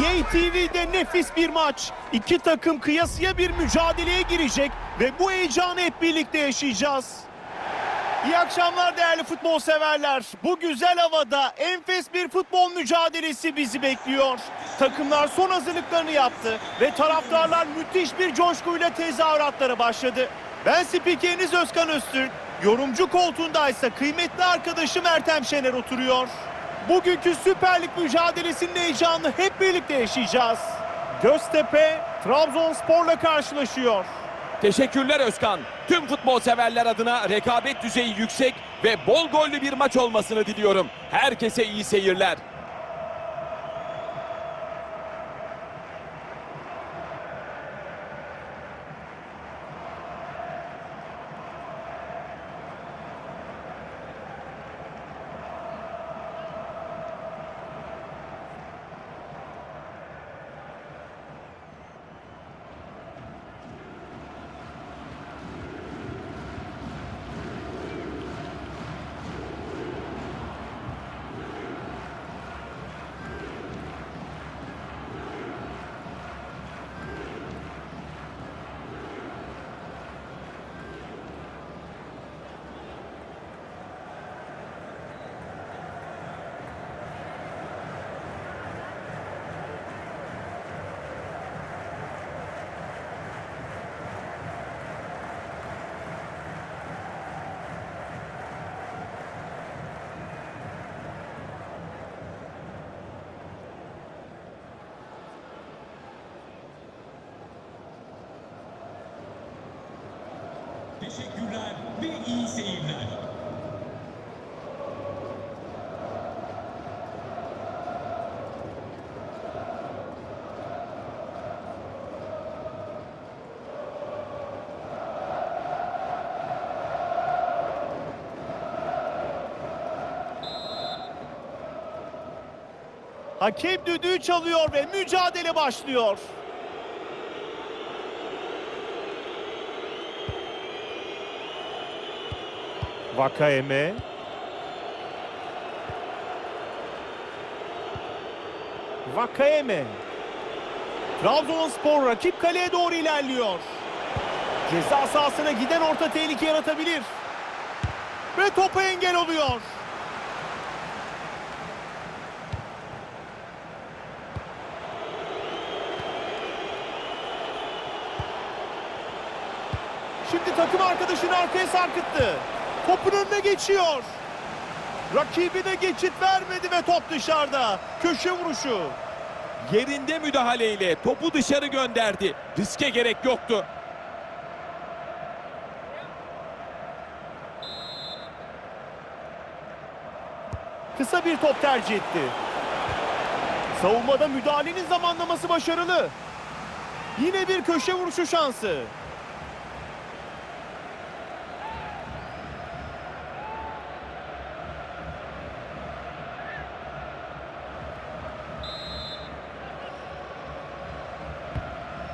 YTV'de nefis bir maç. İki takım kıyasıya bir mücadeleye girecek ve bu heyecanı hep birlikte yaşayacağız. İyi akşamlar değerli futbol severler. Bu güzel havada enfes bir futbol mücadelesi bizi bekliyor. Takımlar son hazırlıklarını yaptı ve taraftarlar müthiş bir coşkuyla tezahüratlara başladı. Ben spikeriniz Özkan Öztürk. Yorumcu koltuğundaysa kıymetli arkadaşım Ertem Şener oturuyor. Bugünkü Süper Lig mücadelesinin heyecanını hep birlikte yaşayacağız. Göztepe Trabzonspor'la karşılaşıyor. Teşekkürler Özkan. Tüm futbol severler adına rekabet düzeyi yüksek ve bol gollü bir maç olmasını diliyorum. Herkese iyi seyirler. Teşekkürler ve iyi seyirler. Hakem düdüğü çalıyor ve mücadele başlıyor. Vakayeme. Vakayeme. Trabzonspor rakip kaleye doğru ilerliyor. Ceza sahasına giden orta tehlike yaratabilir. Ve topa engel oluyor. Şimdi takım arkadaşını arkaya sarkıttı. Topun önüne geçiyor. Rakibine geçit vermedi ve top dışarıda. Köşe vuruşu. Yerinde müdahaleyle topu dışarı gönderdi. Riske gerek yoktu. Kısa bir top tercih etti. Savunmada müdahalenin zamanlaması başarılı. Yine bir köşe vuruşu şansı.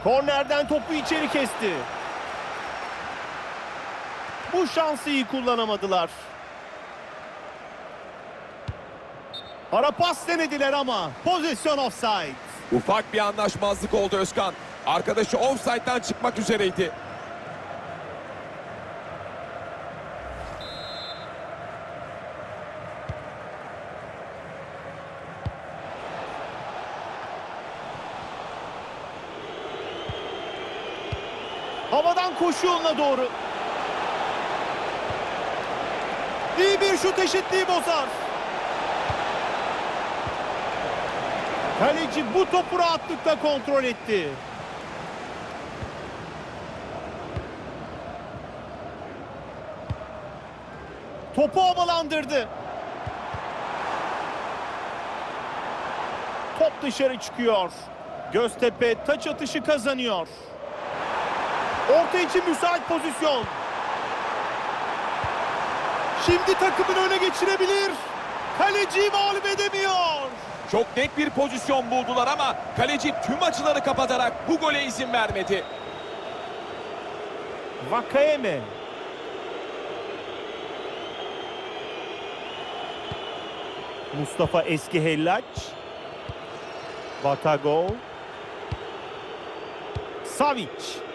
Kornerden topu içeri kesti. Bu şansı iyi kullanamadılar. Ara pas denediler ama pozisyon offside. Ufak bir anlaşmazlık oldu Özkan. Arkadaşı offside'dan çıkmak üzereydi. Havadan koşu yoluna doğru. İyi bir şut eşitliği bozar. Kaleci bu topu rahatlıkla kontrol etti. Topu havalandırdı. Top dışarı çıkıyor. Göztepe taç atışı kazanıyor. Orta için müsait pozisyon. Şimdi takımını öne geçirebilir. Kaleciyi mağlup edemiyor. Çok net bir pozisyon buldular ama kaleci tüm açıları kapatarak bu gole izin vermedi. Vakayeme. Mustafa Eski Hellaç. Batago. Savic.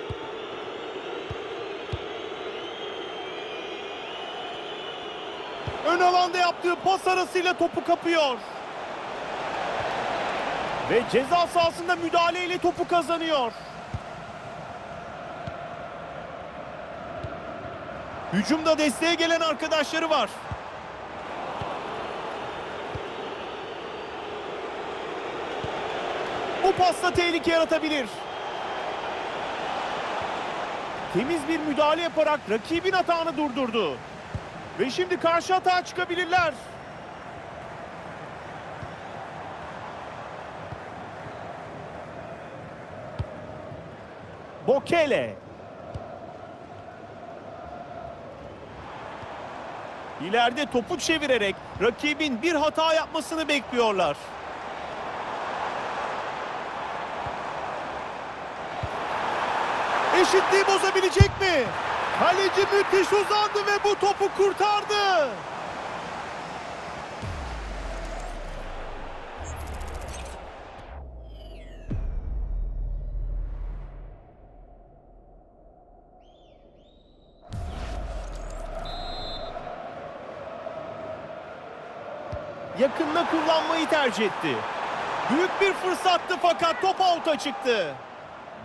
Ön alanda yaptığı pas arasıyla topu kapıyor. Ve ceza sahasında müdahaleyle topu kazanıyor. Hücumda desteğe gelen arkadaşları var. Bu pasta tehlike yaratabilir. Temiz bir müdahale yaparak rakibin hatağını durdurdu. Ve şimdi karşı hata çıkabilirler. Bokele. İleride topu çevirerek rakibin bir hata yapmasını bekliyorlar. Eşitliği bozabilecek mi? Kaleci müthiş uzandı ve bu topu kurtardı. Yakında kullanmayı tercih etti. Büyük bir fırsattı fakat top out'a çıktı.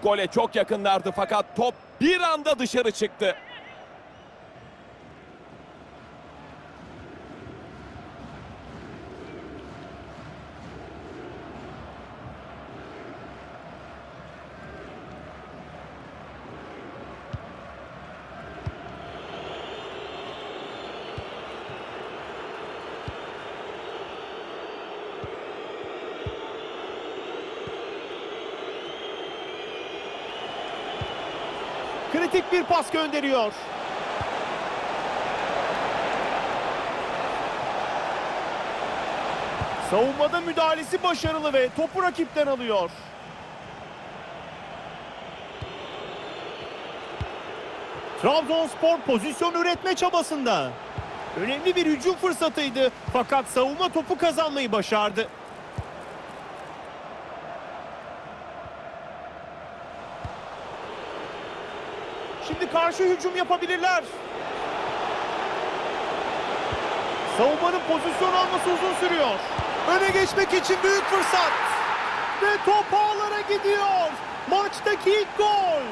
Gole çok yakınlardı fakat top bir anda dışarı çıktı. Kritik bir pas gönderiyor. Savunmada müdahalesi başarılı ve topu rakipten alıyor. Trabzonspor pozisyon üretme çabasında. Önemli bir hücum fırsatıydı fakat savunma topu kazanmayı başardı. Şimdi karşı hücum yapabilirler. Savunmanın pozisyon alması uzun sürüyor. Öne geçmek için büyük fırsat. Ve top ağlara gidiyor. Maçtaki ilk gol.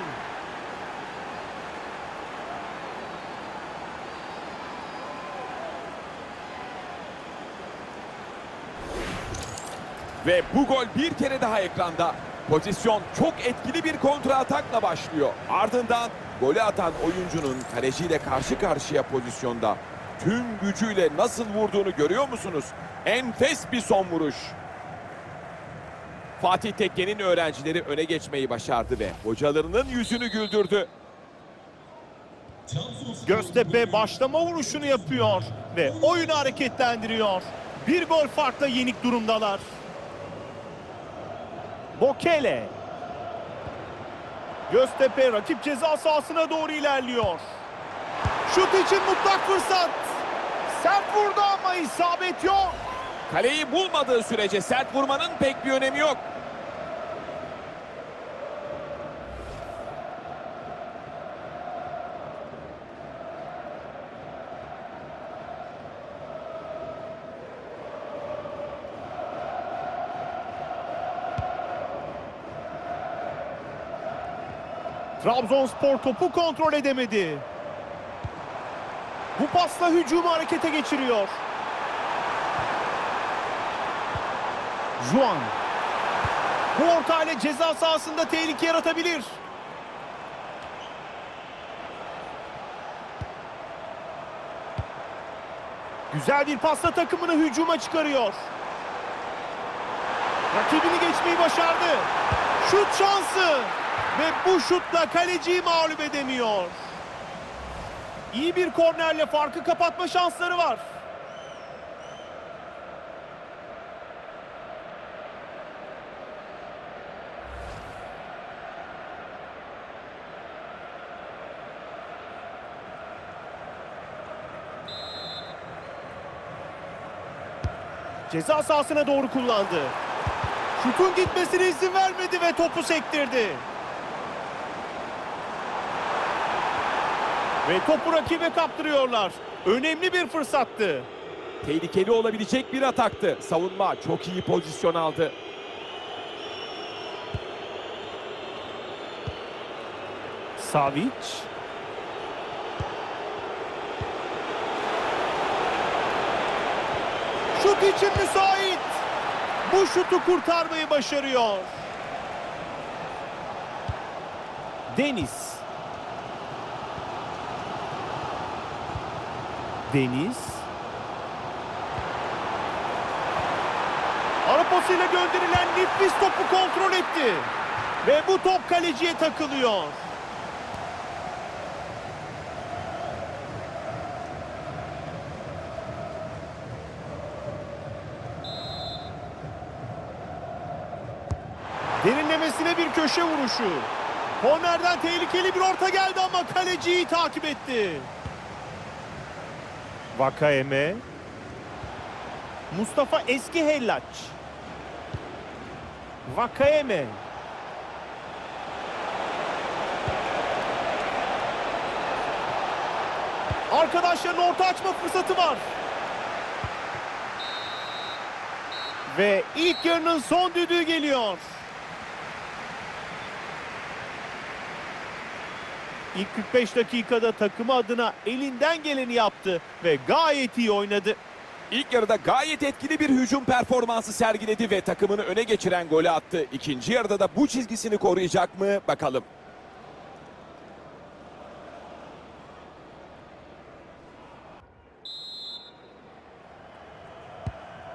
Ve bu gol bir kere daha ekranda. Pozisyon çok etkili bir kontra atakla başlıyor. Ardından golü atan oyuncunun kaleciyle karşı karşıya pozisyonda tüm gücüyle nasıl vurduğunu görüyor musunuz? Enfes bir son vuruş. Fatih Tekke'nin öğrencileri öne geçmeyi başardı ve hocalarının yüzünü güldürdü. Göztepe başlama vuruşunu yapıyor ve oyunu hareketlendiriyor. Bir gol farkla yenik durumdalar. Bokele. Göztepe rakip ceza sahasına doğru ilerliyor. Şut için mutlak fırsat. Sert vurdu ama isabet yok. Kaleyi bulmadığı sürece sert vurmanın pek bir önemi yok. Trabzonspor topu kontrol edemedi. Bu pasla hücumu harekete geçiriyor. Juan. Bu orta ile ceza sahasında tehlike yaratabilir. Güzel bir pasla takımını hücuma çıkarıyor. Rakibini geçmeyi başardı. Şut şansı. Ve bu şutla kaleciyi mağlup edemiyor. İyi bir kornerle farkı kapatma şansları var. Ceza sahasına doğru kullandı. Şutun gitmesine izin vermedi ve topu sektirdi. Ve topu rakibe kaptırıyorlar. Önemli bir fırsattı. Tehlikeli olabilecek bir ataktı. Savunma çok iyi pozisyon aldı. Savic. Şut için müsait. Bu şutu kurtarmayı başarıyor. Deniz. Deniz. Ara gönderilen nefis topu kontrol etti. Ve bu top kaleciye takılıyor. Derinlemesine bir köşe vuruşu. Kornerden tehlikeli bir orta geldi ama kaleciyi takip etti. Vakayeme. Mustafa Eski Hellaç. Vakayeme. Arkadaşların orta açma fırsatı var. Ve ilk yarının son düdüğü geliyor. İlk 45 dakikada takımı adına elinden geleni yaptı ve gayet iyi oynadı. İlk yarıda gayet etkili bir hücum performansı sergiledi ve takımını öne geçiren golü attı. İkinci yarıda da bu çizgisini koruyacak mı bakalım.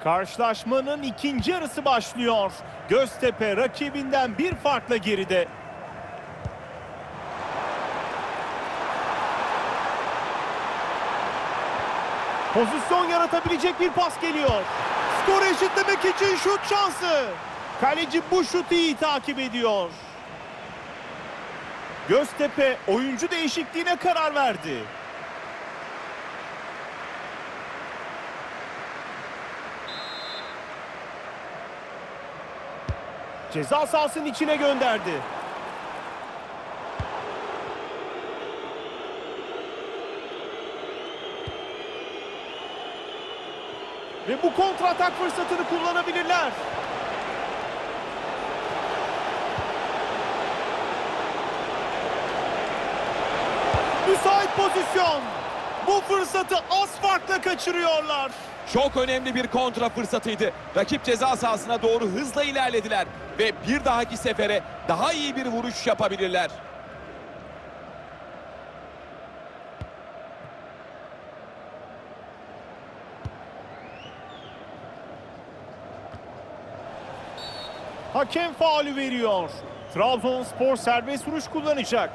Karşılaşmanın ikinci yarısı başlıyor. Göztepe rakibinden bir farkla geride. Pozisyon yaratabilecek bir pas geliyor. Skoru eşitlemek için şut şansı. Kaleci bu şutu iyi takip ediyor. Göztepe oyuncu değişikliğine karar verdi. Ceza sahasının içine gönderdi. Ve bu kontratak fırsatını kullanabilirler. Müsait pozisyon. Bu fırsatı az farkla kaçırıyorlar. Çok önemli bir kontra fırsatıydı. Rakip ceza sahasına doğru hızla ilerlediler ve bir dahaki sefere daha iyi bir vuruş yapabilirler. Hakem faulü veriyor. Trabzonspor serbest vuruş kullanacak.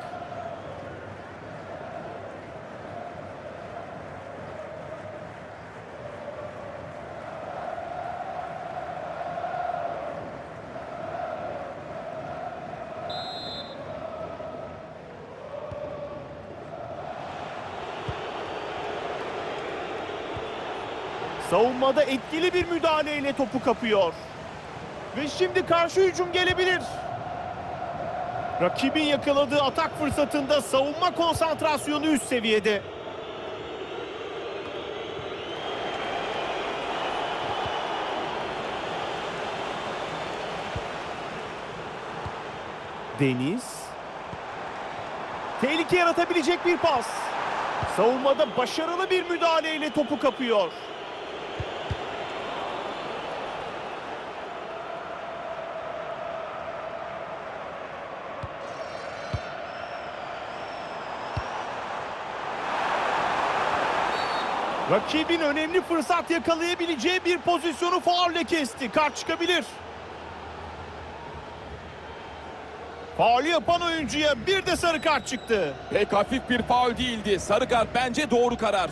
Savunmada etkili bir müdahaleyle topu kapıyor. Ve şimdi karşı hücum gelebilir. Rakibin yakaladığı atak fırsatında savunma konsantrasyonu üst seviyede. Deniz. Tehlike yaratabilecek bir pas. Savunmada başarılı bir müdahaleyle topu kapıyor. Rakibin önemli fırsat yakalayabileceği bir pozisyonu faulle kesti. Kart çıkabilir. Faulü yapan oyuncuya bir de sarı kart çıktı. Pek hafif bir faul değildi. Sarı kart bence doğru karar.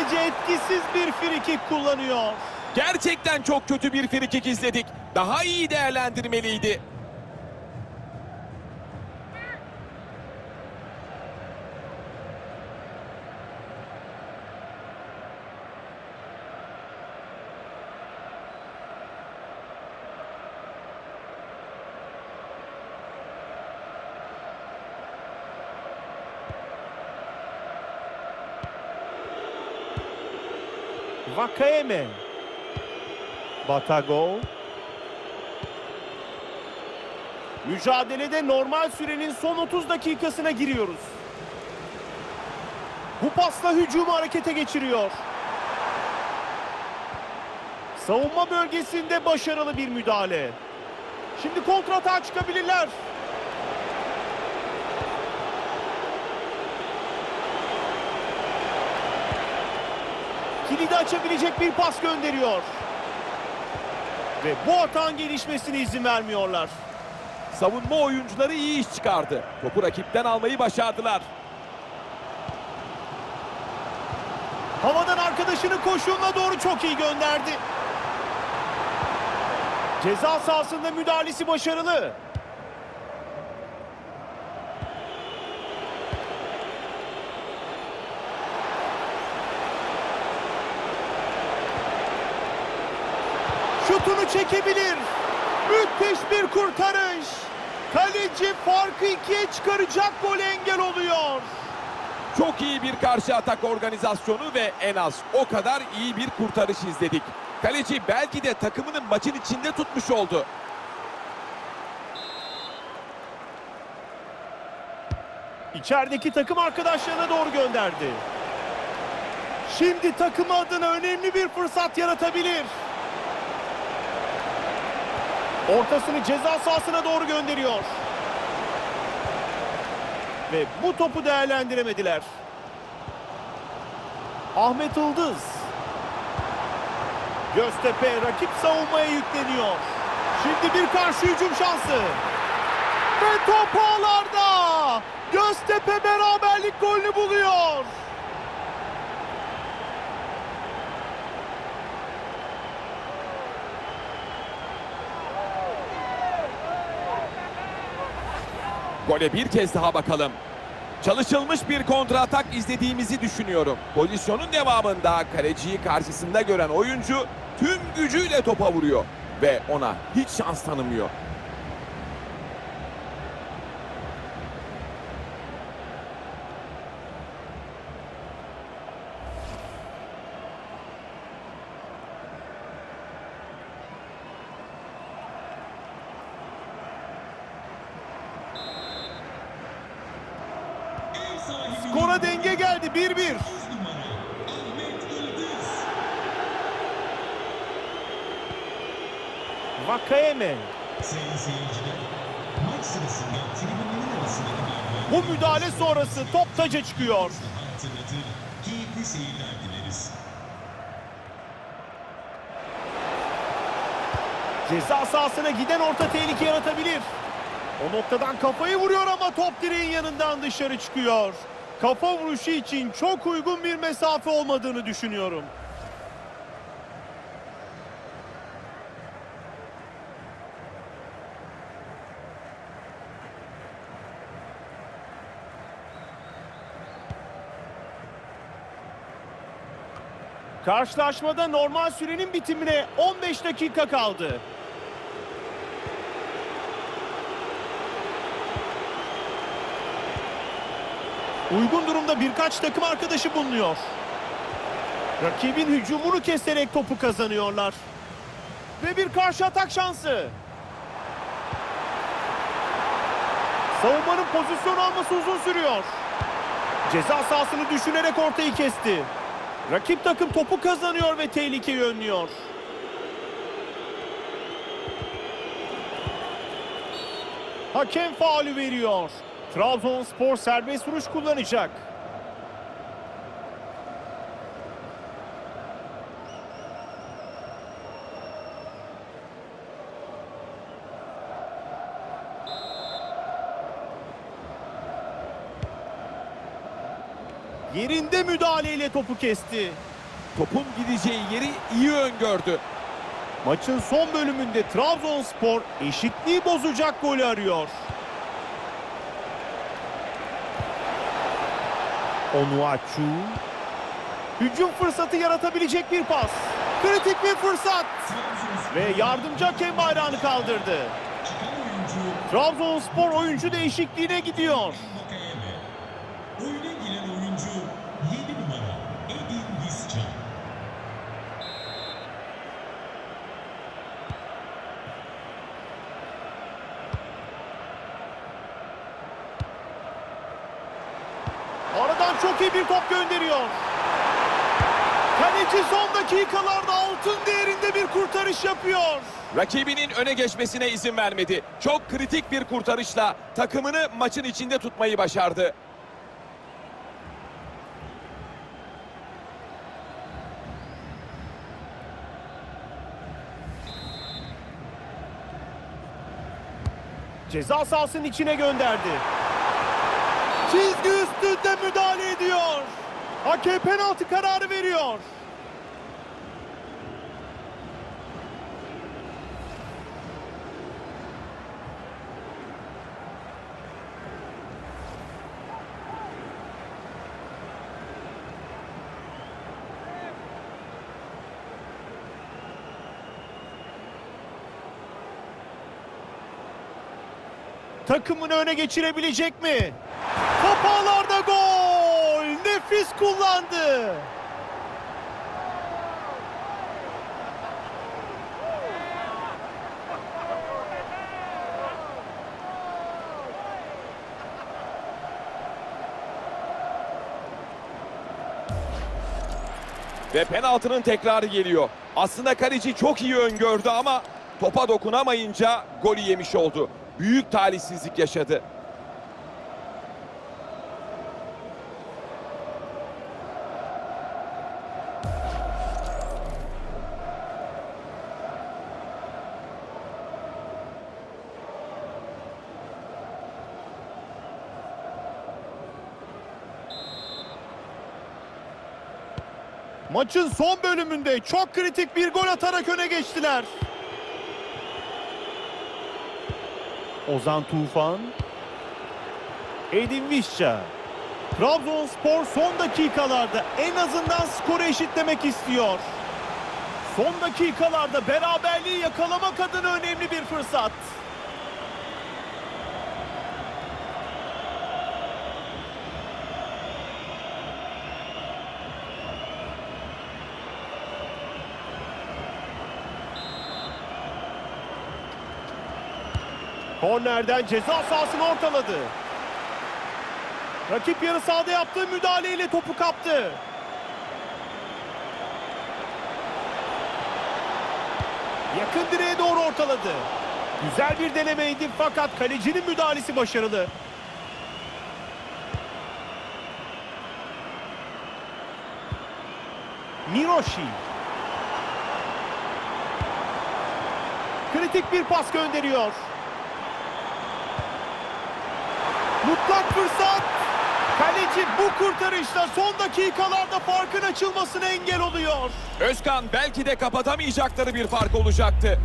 Kaleci etkisiz bir frikik kullanıyor. Gerçekten çok kötü bir frikik izledik. Daha iyi değerlendirmeliydi. Vakayeme. Batago. Mücadelede normal sürenin son 30 dakikasına giriyoruz. Bu pasla hücumu harekete geçiriyor. Savunma bölgesinde başarılı bir müdahale. Şimdi kontratağa çıkabilirler. Kilidi açabilecek bir pas gönderiyor. Ve bu atağın gelişmesine izin vermiyorlar. Savunma oyuncuları iyi iş çıkardı. Topu rakipten almayı başardılar. Havadan arkadaşını koşuğuna doğru çok iyi gönderdi. Ceza sahasında müdahalesi başarılı. Şutunu çekebilir. Müthiş bir kurtarış. Kaleci farkı ikiye çıkaracak gole engel oluyor. Çok iyi bir karşı atak organizasyonu ve en az o kadar iyi bir kurtarış izledik. Kaleci belki de takımının maçın içinde tutmuş oldu. İçerideki takım arkadaşlarına doğru gönderdi. Şimdi takımı adına önemli bir fırsat yaratabilir. Ortasını ceza sahasına doğru gönderiyor. Ve bu topu değerlendiremediler. Ahmet Yıldız. Göztepe rakip savunmaya yükleniyor. Şimdi bir karşı hücum şansı. Ve top ağlarda. Göztepe beraberlik golünü buluyor. Gole bir kez daha bakalım. Çalışılmış bir kontratak izlediğimizi düşünüyorum. Pozisyonun devamında kaleciyi karşısında gören oyuncu tüm gücüyle topa vuruyor ve ona hiç şans tanımıyor. Ev sahibi Skora geldi 1-1. numara Ahmet Yıldız. Vakayeme. Bu müdahale sonrası top taca çıkıyor. keyifli seyirler dileriz. Ceza sahasına giden orta tehlike yaratabilir. O noktadan kafayı vuruyor ama top direğin yanından dışarı çıkıyor. Kafa vuruşu için çok uygun bir mesafe olmadığını düşünüyorum. Karşılaşmada normal sürenin bitimine 15 dakika kaldı. Uygun durumda birkaç takım arkadaşı bulunuyor. Rakibin hücumunu keserek topu kazanıyorlar. Ve bir karşı atak şansı. Savunmanın pozisyon alması uzun sürüyor. Ceza sahasını düşünerek ortayı kesti. Rakip takım topu kazanıyor ve tehlikeyi önlüyor. Hakem faulü veriyor. Trabzonspor serbest vuruş kullanacak. Yerinde müdahaleyle topu kesti. topun gideceği yeri iyi öngördü. Maçın son bölümünde Trabzonspor eşitliği bozacak golü arıyor. Onuachu. Hücum fırsatı yaratabilecek bir pas. Kritik bir fırsat. Ve yardımcı hakem bayrağını kaldırdı. Trabzonspor oyuncu değişikliğine gidiyor. Vakayeme. Oyuna giren oyuncu 7 numara Edin Visca. Aradan çok iyi bir top gönderiyor. Kaleci son dakikalarda altın değerinde bir kurtarış yapıyor. Rakibinin öne geçmesine izin vermedi. Çok kritik bir kurtarışla takımını maçın içinde tutmayı başardı. Ceza sahasının içine gönderdi. Çizgi üstünde müdahale ediyor. Hakem penaltı kararı veriyor. Takımını öne geçirebilecek mi? Top ağlarda gol! Nefis kullandı. Ve penaltının tekrarı geliyor. Aslında kaleci çok iyi öngördü ama topa dokunamayınca golü yemiş oldu. Büyük talihsizlik yaşadı. Maçın son bölümünde çok kritik bir gol atarak öne geçtiler. Ozan Tufan. Edin Visca. Trabzonspor son dakikalarda en azından skoru eşitlemek istiyor. Son dakikalarda beraberliği yakalamak adına önemli bir fırsat. Kornerden ceza sahasını ortaladı. Rakip yarı sahada yaptığı müdahaleyle topu kaptı. Yakın direğe doğru ortaladı. Güzel bir denemeydi fakat kalecinin müdahalesi başarılı. Miroshi. Kritik bir pas gönderiyor. Mutlak fırsat. Kaleci bu kurtarışla son dakikalarda farkın açılmasına engel oluyor. Özkan belki de kapatamayacakları bir fark olacaktı.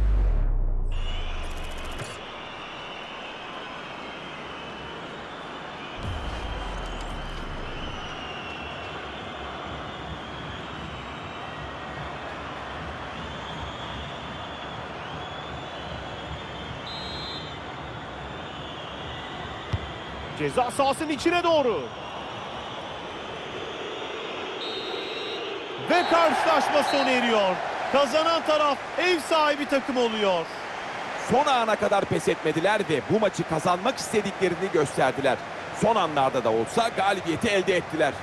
Ceza sahasının içine doğru. Ve karşılaşma sona eriyor. Kazanan taraf ev sahibi takım oluyor. Son ana kadar pes etmediler ve bu maçı kazanmak istediklerini gösterdiler. Son anlarda da olsa galibiyeti elde ettiler.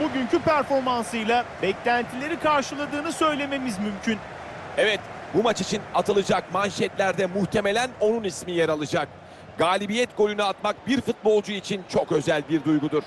Bugünkü performansıyla beklentileri karşıladığını söylememiz mümkün. Evet, bu maç için atılacak manşetlerde muhtemelen onun ismi yer alacak. Galibiyet golünü atmak bir futbolcu için çok özel bir duygudur.